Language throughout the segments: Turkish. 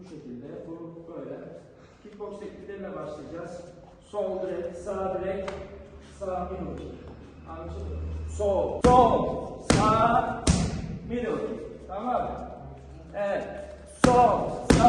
Bu şekilde bu böyle. Kickbox teknikleriyle başlayacağız. Sol direk, sağ direk, sağ kick. Anlaşıldı mı? Sol, sol, sağ, kick. Tamam mı? Evet. Sol, sağ,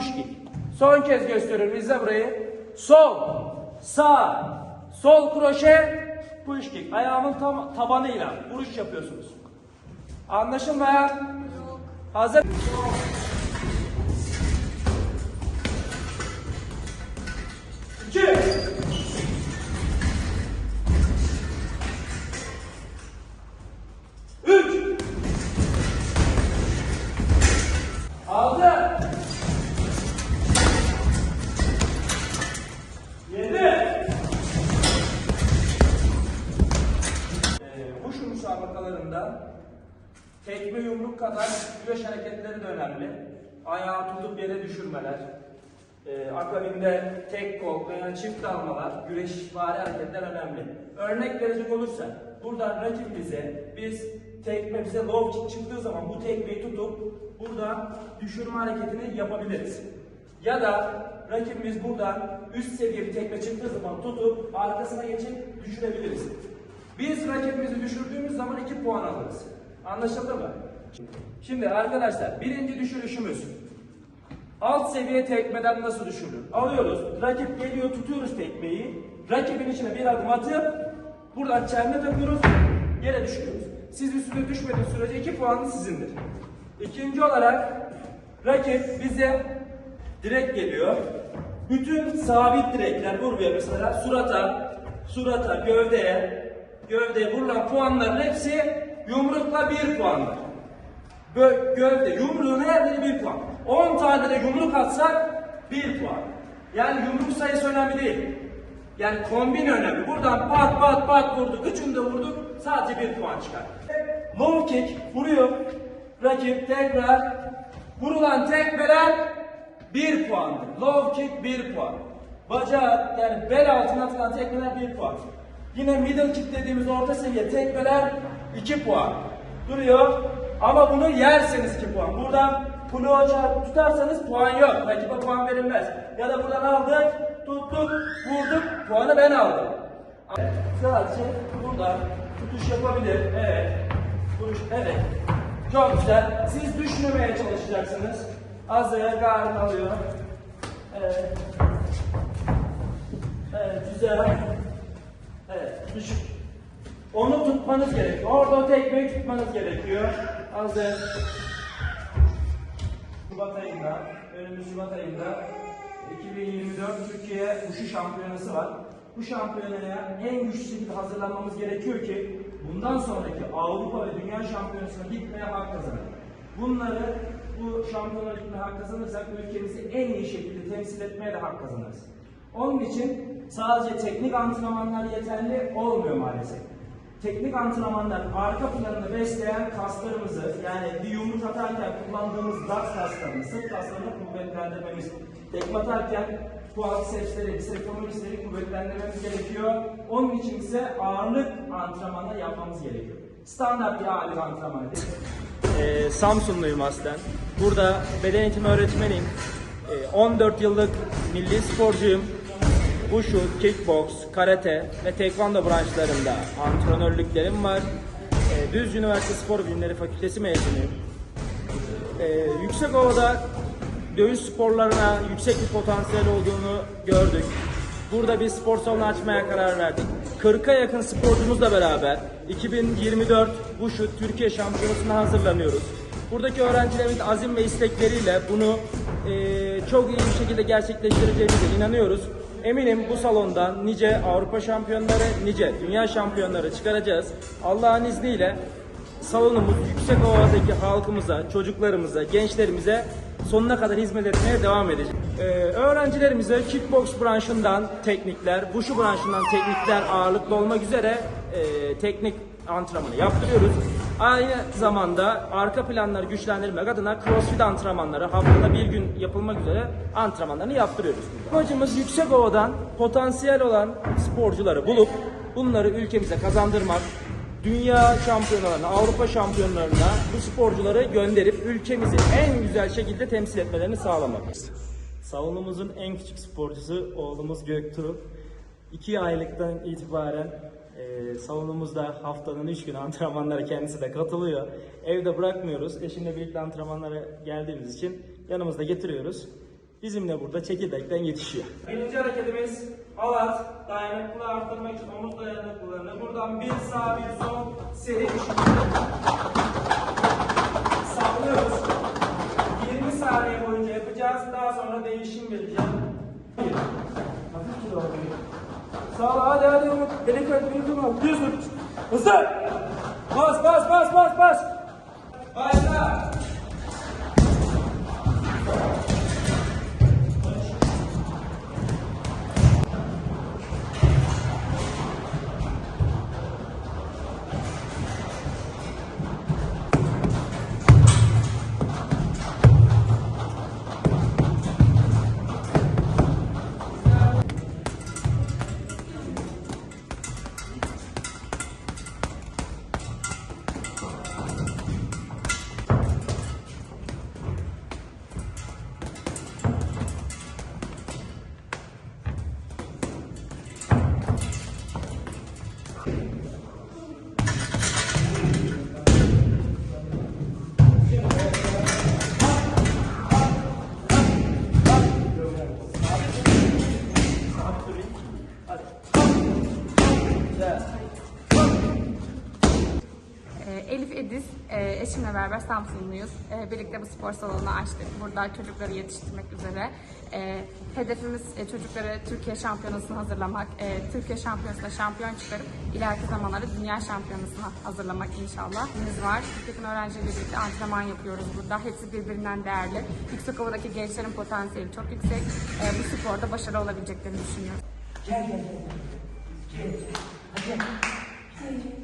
Kick. Son kez gösteriyorum. İzle burayı. Sol, sağ, sol kroşe, push kick. Ayağımın tam tabanıyla vuruş yapıyorsunuz. Anlaşıldı mı? Hazır. Kadar güreş hareketleri de önemli. Ayağı tutup yere düşürmeler. Ee, akabinde tek kol veya çift almalar, güreş vari hareketler önemli. Örnek verecek olursa burada rakibimize biz tekme bize low kick çıktığı zaman bu tekmeyi tutup burada düşürme hareketini yapabiliriz. Ya da rakibimiz burada üst seviye bir tekme çıktığı zaman tutup arkasına geçip düşürebiliriz. Biz rakibimizi düşürdüğümüz zaman 2 puan alırız. Anlaşıldı mı? Şimdi arkadaşlar birinci düşürüşümüz alt seviye tekmeden nasıl düşürülür? Alıyoruz, rakip geliyor tutuyoruz tekmeyi, rakibin içine bir adım atıp buradan çelme takıyoruz, yere düşürüyoruz. Siz üstüne düşmediğiniz sürece 2 puan sizindir. İkinci olarak rakip bize direkt geliyor. Bütün sabit direkler vuruyor mesela surata, surata, gövdeye, gövdeye vurulan puanların hepsi yumrukla bir puandır. Gö- gövde, yumruğun her biri bir puan. 10 tane de yumruk atsak bir puan. Yani yumruk sayısı önemli değil. Yani kombin önemli. Buradan pat pat pat vurduk, üçünü de vurduk, sadece bir puan çıkar. Low kick vuruyor. Rakip tekrar vurulan tekmeler bir puandır. Low kick bir puan. Bacağı yani bel altına atılan tekmeler bir puan. Yine middle kick dediğimiz orta seviye tekmeler iki puan. Duruyor. Ama bunu yerseniz 2 puan. Buradan pulu çarpıp tutarsanız puan yok. Rakibe puan verilmez. Ya da buradan aldık, tuttuk, vurduk, puanı ben aldım. Sadece burada tutuş yapabilir. Evet. Vuruş, evet. Çok güzel. Siz düşmemeye çalışacaksınız. Hazır, garın alıyor. Evet. Evet, güzel. Evet, düşük. Onu tutmanız gerekiyor. Orada o tekmeyi tutmanız gerekiyor. Hazır. Şubat ayında, önümüz Şubat ayında 2024 Türkiye Wushu Şampiyonası var. Bu şampiyonaya en güçlü şekilde hazırlanmamız gerekiyor ki bundan sonraki Avrupa ve Dünya Şampiyonası'na gitmeye hak kazanalım. Bunları bu şampiyonlara gitmeye hak kazanırsak ülkemizi en iyi şekilde temsil etmeye de hak kazanırız. Onun için sadece teknik antrenmanlar yeterli olmuyor maalesef teknik antrenmanların arka planını besleyen kaslarımızı yani bir yumruk atarken kullandığımız dax kaslarını, sırt kaslarını kuvvetlendirmemiz, tekme atarken quadricepsleri, biceptomorisleri kuvvetlendirmemiz gerekiyor. Onun için ise ağırlık antrenmanı yapmamız gerekiyor. Standart bir ağırlık antrenmanı. Ee, Samsunluyum aslen. Burada beden eğitimi öğretmeniyim. Ee, 14 yıllık milli sporcuyum. Wushu, kickbox, karate ve taekwondo branşlarında antrenörlüklerim var. Ee, Düzce Üniversitesi Spor Bilimleri Fakültesi mezunuyum. Ee, Yüksekova'da dövüş sporlarına yüksek bir potansiyel olduğunu gördük. burada bir spor salonu açmaya karar verdik. 40'a yakın sporcumuzla beraber 2024 Wushu Türkiye Şampiyonası'na hazırlanıyoruz. Buradaki öğrencilerimiz azim ve istekleriyle bunu eee, çok iyi bir şekilde gerçekleştireceğimize inanıyoruz. Eminim bu salondan nice Avrupa şampiyonları, nice dünya şampiyonları çıkaracağız. Allah'ın izniyle salonumuz Yüksekova'daki halkımıza, çocuklarımıza, gençlerimize sonuna kadar hizmet etmeye devam edecek. Ee, öğrencilerimize kickbox branşından teknikler, wushu branşından teknikler ağırlıklı olmak üzere e, teknik antrenmanı yaptırıyoruz. Aynı zamanda arka planları güçlendirmek adına crossfit antrenmanları haftada bir gün yapılmak üzere antrenmanlarını yaptırıyoruz. Amacımız Yüksekova'dan potansiyel olan sporcuları bulup bunları ülkemize kazandırmak, dünya şampiyonlarına, Avrupa şampiyonlarına bu sporcuları gönderip ülkemizi en güzel şekilde temsil etmelerini sağlamak. Salonumuzun en küçük sporcusu oğlumuz Göktuğ. 2 aylıktan itibaren e, salonumuzda haftanın 3 günü antrenmanlara kendisi de katılıyor. Evde bırakmıyoruz. Eşimle birlikte antrenmanlara geldiğimiz için yanımızda getiriyoruz. Bizimle burada çekirdekten yetişiyor. Birinci hareketimiz halat dayanıklılığı arttırmak için omuz dayanıklılığını buradan bir sağ bir sol Benim kalbimi durmam. Hızlı. Você! Bas bas bas bas vai Başla. Eşimle beraber Samsunluyuz. Ee, Birlikte bu spor salonunu açtık. Burada çocukları yetiştirmek üzere. Ee, Hedefimiz e, çocukları Türkiye şampiyonasına hazırlamak. Ee, Türkiye şampiyonasında şampiyon çıkarıp ileriki zamanlarda dünya şampiyonasına hazırlamak inşallah. Biz var. Bütün öğrencilerle birlikte antrenman yapıyoruz burada. Hepsi birbirinden değerli. Yüksekova'daki gençlerin potansiyeli çok yüksek. Ee, Bu sporda başarılı olabileceklerini düşünüyorum. Gel gel gel. Gel. Hadi.